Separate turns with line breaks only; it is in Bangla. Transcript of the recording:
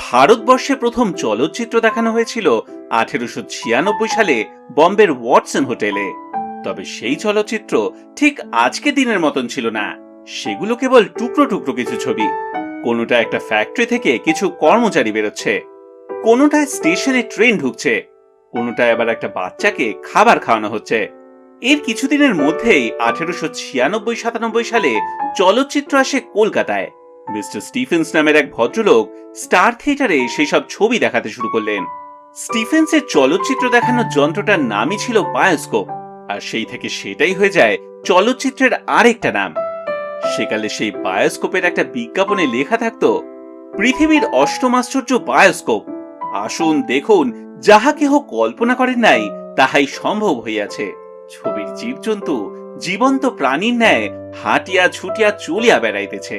ভারতবর্ষে প্রথম চলচ্চিত্র দেখানো হয়েছিল আঠেরোশো ছিয়ানব্বই সালে বম্বের ওয়াটসন হোটেলে। তবে সেই চলচ্চিত্র ঠিক আজকে দিনের মতন ছিল না। সেগুলো কেবল টুকরো টুকরো কিছু ছবি। কোনোটা একটা ফ্যাক্টরি থেকে কিছু কর্মচারী বেরোচ্ছে। কোনোটায় স্টেশনে ট্রেন ঢুকছে। কোনোটায় আবার একটা বাচ্চাকে খাবার খাওয়ানো হচ্ছে। এর কিছুদিনের মধ্যেই আঠেরোশো ছিয়ানব্বই সাতানব্বই সালে চলচ্চিত্র আসে কলকাতায়। মিস্টার স্টিফেন্স নামের এক ভদ্রলোক স্টার থিয়েটারে সেই সব ছবি দেখাতে শুরু করলেন। স্টিফেন্সের চলচ্চিত্র দেখানোর যন্ত্রটার নামই ছিল বায়োস্কোপ, আর সেই থেকে সেটাই হয়ে যায় চলচ্চিত্রের আরেকটা নাম। সেকালে সেই বায়োস্কোপের একটা বিজ্ঞাপনে লেখা থাকতো, পৃথিবীর অষ্টম আশ্চর্য বায়োস্কোপ। আসুন দেখুন, যাহা কেহ কল্পনা করেন নাই, তাহাই সম্ভব হইয়াছে। ছবির জীবজন্তু, জীবন্ত প্রাণীর ন্যায় হাঁটিয়া ছুটিয়া চলিয়া বেড়াইতেছে।